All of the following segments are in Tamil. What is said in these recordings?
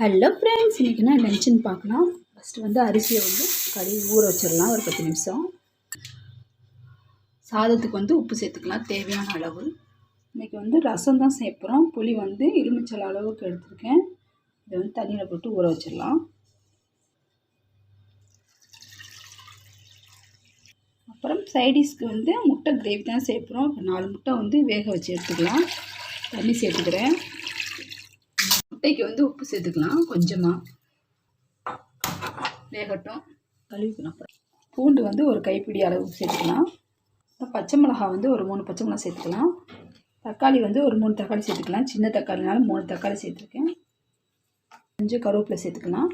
ஹலோ ஃப்ரெண்ட்ஸ் இன்றைக்கி நான் லஞ்சுன்னு பார்க்கலாம் ஃபஸ்ட்டு வந்து அரிசியை வந்து கழுவி ஊற வச்சிடலாம் ஒரு பத்து நிமிஷம். சாதத்துக்கு வந்து உப்பு சேர்த்துக்கலாம் தேவையான அளவு. இன்றைக்கி வந்து ரசம் தான் சேர்க்குறோம் புளி வந்து எலுமிச்சல் அளவுக்கு எடுத்திருக்கேன். இதை வந்து தண்ணியில் போட்டு ஊற வச்சிடலாம். அப்புறம் சைடிஷ்க்கு வந்து முட்டை கிரேவி தான் சேர்க்குறோம் இப்போ நாலு முட்டை வந்து வேக வச்சு எடுத்துக்கலாம். தண்ணி சேர்த்துக்கிறேன். முட்டைக்கு வந்து உப்பு சேர்த்துக்கலாம். கொஞ்சமாக வேகட்டும். கழுவிக்கணும் பூண்டு வந்து ஒரு கைப்பிடி அளவு சேர்த்துக்கலாம். பச்சை மிளகாய் வந்து ஒரு மூணு பச்சை மிளகா சேர்த்துக்கலாம். தக்காளி வந்து ஒரு மூணு தக்காளி சேர்த்துக்கலாம். சின்ன தக்காளினால மூணு தக்காளி சேர்த்துருக்கேன். கொஞ்சம் கருவேப்பிலை சேர்த்துக்கலாம்.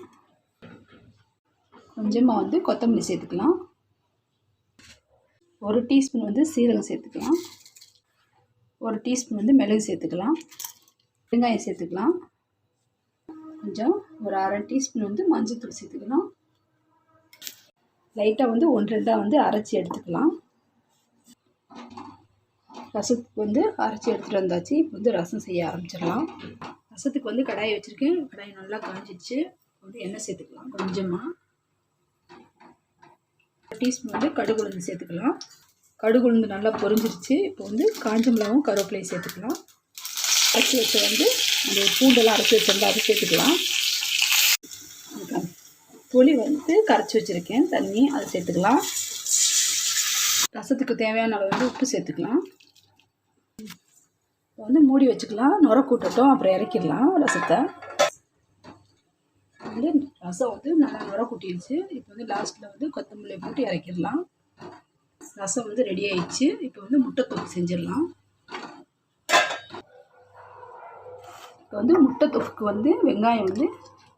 கொஞ்சமாக வந்து கொத்தமல்லி சேர்த்துக்கலாம். ஒரு டீஸ்பூன் வந்து சீரகம் சேர்த்துக்கலாம். ஒரு டீஸ்பூன் வந்து மிளகு சேர்த்துக்கலாம். வெங்காயம் சேர்த்துக்கலாம். கொஞ்சம் ஒரு அரை டீஸ்பூன் வந்து மஞ்சள்தூள் சேர்த்துக்கலாம். லைட்டாக வந்து ஒன்று ரெண்டாக வந்து அரைச்சி எடுத்துக்கலாம். ரசத்துக்கு வந்து அரைச்சி எடுத்துகிட்டு வந்தாச்சு. இப்போ வந்து ரசம் செய்ய ஆரம்பிச்சிடலாம். ரசத்துக்கு வந்து கடாயை வச்சுருக்கேன். கடாயை நல்லா காஞ்சிச்சு வந்து எண்ணெய் சேர்த்துக்கலாம் கொஞ்சமாக டீஸ்பூன் வந்து கடுகு உளுந்து சேர்த்துக்கலாம். கடுகு உளுந்து நல்லா பொரிஞ்சிருச்சு. இப்போ வந்து காஞ்ச மிளகாவும் கருவேப்பிலையும் சேர்த்துக்கலாம். அரைச்சி வச்ச வந்து அந்த பூண்டெல்லாம் அரைச்சி வச்சிருந்தா அதை சேர்த்துக்கலாம். புளி வந்து கரைச்சி வச்சுருக்கேன். தண்ணி அதை சேர்த்துக்கலாம். ரசத்துக்கு தேவையான அளவு வந்து உப்பு சேர்த்துக்கலாம். இப்போ வந்து மூடி வச்சுக்கலாம். நுர கூட்டட்டும் அப்புறம் இறக்கிடலாம் ரசத்தை. வந்து ரசம் வந்து நல்லா நுர கூட்டிடுச்சு. இப்போ வந்து லாஸ்ட்டில் வந்து கொத்தமல்லி போட்டு இறக்கிடலாம். ரசம் வந்து ரெடி ஆயிடுச்சு. இப்போ வந்து முட்டை தொக்கு செஞ்சிடலாம். இப்போ வந்து முட்டை தொஃப்க்கு வந்து வெங்காயம் வந்து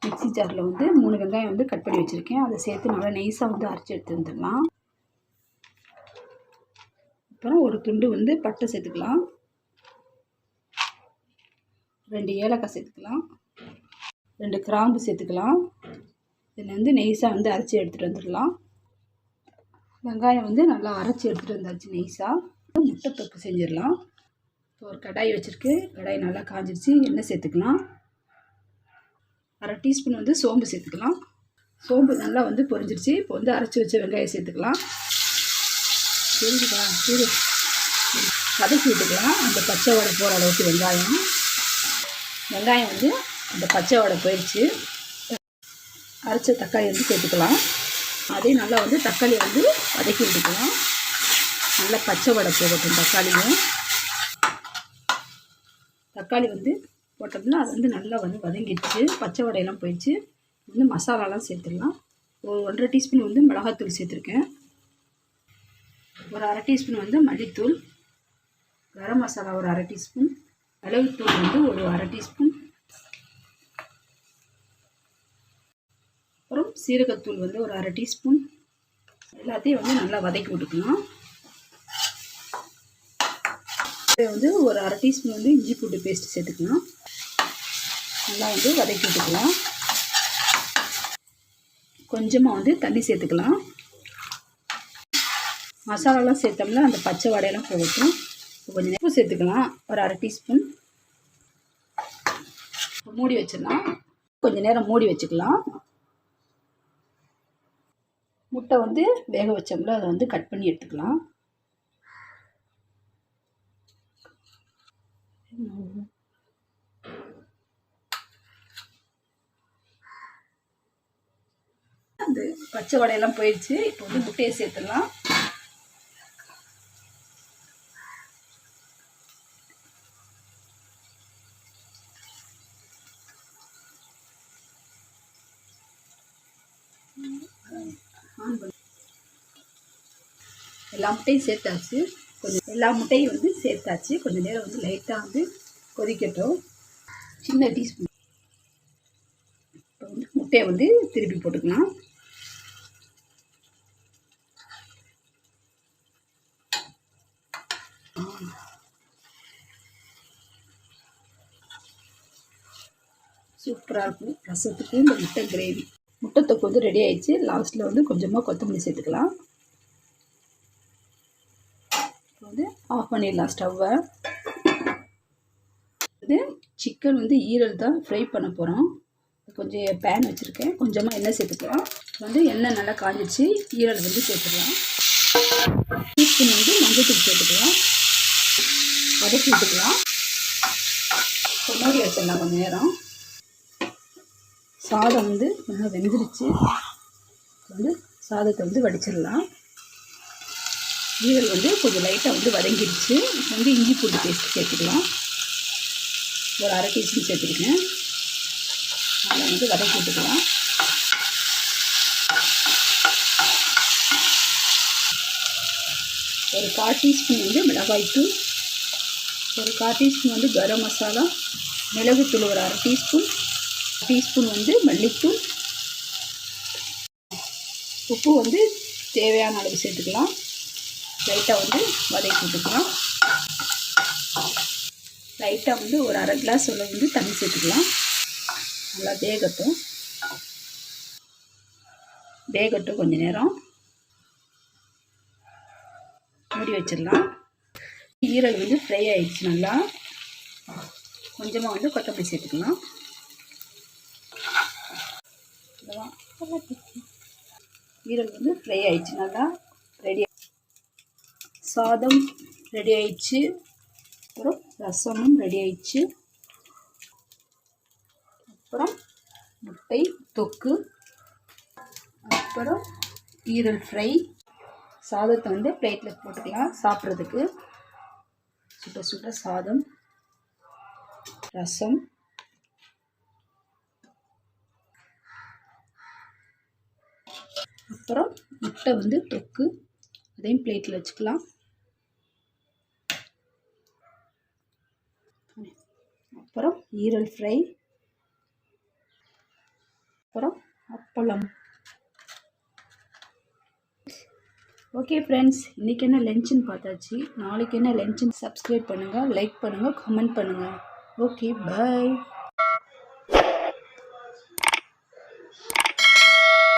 மிக்ஸி ஜாரில் வந்து மூணு வெங்காயம் வந்து கட் பண்ணி வச்சுருக்கேன். அதை சேர்த்து நல்லா நெய்ஸாக வந்து அரைச்சி எடுத்து வந்துடலாம். அப்புறம் ஒரு துண்டு வந்து பட்டை சேர்த்துக்கலாம். ரெண்டு ஏலக்காய் சேர்த்துக்கலாம். ரெண்டு கிராம்பு சேர்த்துக்கலாம். இதில் வந்து நெய்ஸாக வந்து அரைச்சி எடுத்துகிட்டு வந்துடலாம். வெங்காயம் வந்து நல்லா அரைச்சி எடுத்துகிட்டு வந்தாச்சு நெய்ஸாக முட்டை தொக்கு செஞ்சிடலாம். இப்போ ஒரு கடாய் வச்சுருக்கு. கடாய் நல்லா காஞ்சிருச்சு. எண்ணெய் சேர்த்துக்கலாம். அரை டீஸ்பூன் வந்து சோம்பு சேர்த்துக்கலாம். சோம்பு நல்லா வந்து பொரிஞ்சிருச்சு. இப்போ வந்து அரைச்சி வச்ச வெங்காயம் சேர்த்துக்கலாம். தெரிஞ்சுக்கா சரி. வதக்கி விட்டுக்கலாம். அந்த பச்சை வடை போகிற அளவுக்கு வெங்காயம். வெங்காயம் வந்து அந்த பச்சை வடை போயிடுச்சு அரைச்ச தக்காளி வந்து சேர்த்துக்கலாம். அதே நல்லா வந்து தக்காளி வந்து வதக்கி விட்டுக்கலாம். நல்லா பச்சை வடை போகட்டும் தக்காளியும். தக்காளி வந்து போட்டோம்னா அது வந்து நல்லா வந்து வதங்கிடுச்சு. பச்சை வடையெல்லாம் போயிடுச்சு. வந்து மசாலாலாம் சேர்த்துடலாம். ஒரு ஒன்றரை டீஸ்பூன் வந்து மிளகாத்தூள் சேர்த்துருக்கேன். ஒரு அரை டீஸ்பூன் வந்து மல்லித்தூள். கரம் மசாலா ஒரு அரை டீஸ்பூன். அளவுத்தூள் வந்து ஒரு அரை டீஸ்பூன். அப்புறம் சீரகத்தூள் வந்து ஒரு அரை டீஸ்பூன். எல்லாத்தையும் வந்து நல்லா வதக்கி விட்டுக்கலாம். வந்து ஒரு அரை டீஸ்பூன் வந்து இஞ்சி பூண்டு பேஸ்ட் சேர்த்துக்கலாம். நல்லா வந்து வதக்கி விட்டுக்கலாம். கொஞ்சமாக வந்து தண்ணி சேர்த்துக்கலாம். மசாலாலாம் சேர்த்தோம்னா அந்த பச்சை வடையெல்லாம் போகட்டும். கொஞ்சம் உப்பு சேர்த்துக்கலாம். ஒரு அரை டீஸ்பூன். மூடி வச்சிடலாம். கொஞ்சம் நேரம் மூடி வச்சுக்கலாம். முட்டை வந்து வேக வச்சோம்ல அதை வந்து கட் பண்ணி எடுத்துக்கலாம். அந்த பச்சை வடையெல்லாம் போயிடுச்சு. இப்போ வந்து முட்டையை சேர்த்துடலாம். எல்லா முட்டையும் சேர்த்தாச்சு. கொஞ்சம் எல்லா முட்டையும் வந்து சேர்த்தாச்சு. கொஞ்சம் நேரம் வந்து லைட்டாக வந்து கொதிக்கட்டும். சின்ன டீஸ்பூன் இப்போ வந்து முட்டையை வந்து திருப்பி போட்டுக்கலாம். சூப்பராக இருக்கும். ரசத்துக்கு இந்த முட்டை கிரேவி முட்டை தொக்கு வந்து ரெடி ஆயிடுச்சு. லாஸ்ட்டில் வந்து கொஞ்சமாக கொத்தமல்லி சேர்த்துக்கலாம் வந்து ஆஃப் பண்ணிடலாம் ஸ்டவ்வை இது சிக்கன் வந்து ஈரல் தான் ஃப்ரை பண்ண போகிறோம் கொஞ்சம் பேன் வச்சுருக்கேன். கொஞ்சமாக எண்ணெய் சேர்த்துக்கலாம். வந்து எண்ணெய் நல்லா காஞ்சிச்சு ஈரல் வந்து சேர்த்துக்கலாம் டீஸ்பூன் வந்து மஞ்சத்தூள் சேர்த்துக்கலாம். வதக்கி விட்டுக்கலாம். மூடி வச்சிடலாம் கொஞ்சம் நேரம். சாதம் வந்து நல்லா வெந்துருச்சு. வந்து சாதத்தை வந்து வடிச்சிடலாம். ஈரல் வந்து கொஞ்சம் லைட்டாக வந்து வதங்கிடுச்சு. வந்து இஞ்சி பூண்டு பேஸ்ட் சேர்த்துக்கலாம். ஒரு அரை டீஸ்பூன் சேர்த்துருக்கேன் அதை வந்து வதக்கி விட்டுக்கலாம். ஒரு கால் டீஸ்பூன் வந்து மிளகாய்த்தூள் ஒரு கால் டீஸ்பூன் வந்து கரம் மசாலா. மிளகுத்தூள் ஒரு அரை டீஸ்பூன் டீஸ்பூன் வந்து மல்லித்தூள். உப்பு வந்து தேவையான அளவு சேர்த்துக்கலாம். லைட்டாக வந்து வதக்கி விட்டுக்கலாம். லைட்டாக வந்து ஒரு அரை கிளாஸ் உள்ள வந்து தண்ணி சேர்த்துக்கலாம். நல்லா வேகட்டும். வேகட்டும் கொஞ்ச நேரம். மூடி வச்சிடலாம். ஈரல் வந்து ஃப்ரை ஆயிடுச்சு நல்லா. கொஞ்சமாக வந்து கொத்தமல்லி சேர்த்துக்கலாம். ஈரல் வந்து ஃப்ரை ஆயிடுச்சு நல்லா. சாதம் ரெடி ஆயிடுச்சு. அப்புறம் ரசமும் ரெடி ஆயிடுச்சு. அப்புறம் முட்டை தொக்கு. அப்புறம் ஈரல் ஃப்ரை சாதத்தை வந்து பிளேட்டில் போட்டுக்கலாம் சாப்பிட்றதுக்கு. சுட சுட சாதம் ரசம். அப்புறம் முட்டை வந்து தொக்கு. அதையும் பிளேட்டில் வச்சுக்கலாம். அப்புறம் ஈரல் ஃப்ரை. அப்புறம் அப்பளம். ஓகே ஃப்ரெண்ட்ஸ் இன்றைக்கி என்ன லஞ்சுன்னு பார்த்தாச்சு. நாளைக்கு என்ன லஞ்சுன்னு சப்ஸ்கிரைப் பண்ணுங்கள் லைக் பண்ணுங்கள் கமெண்ட் பண்ணுங்கள் ஓகே பாய்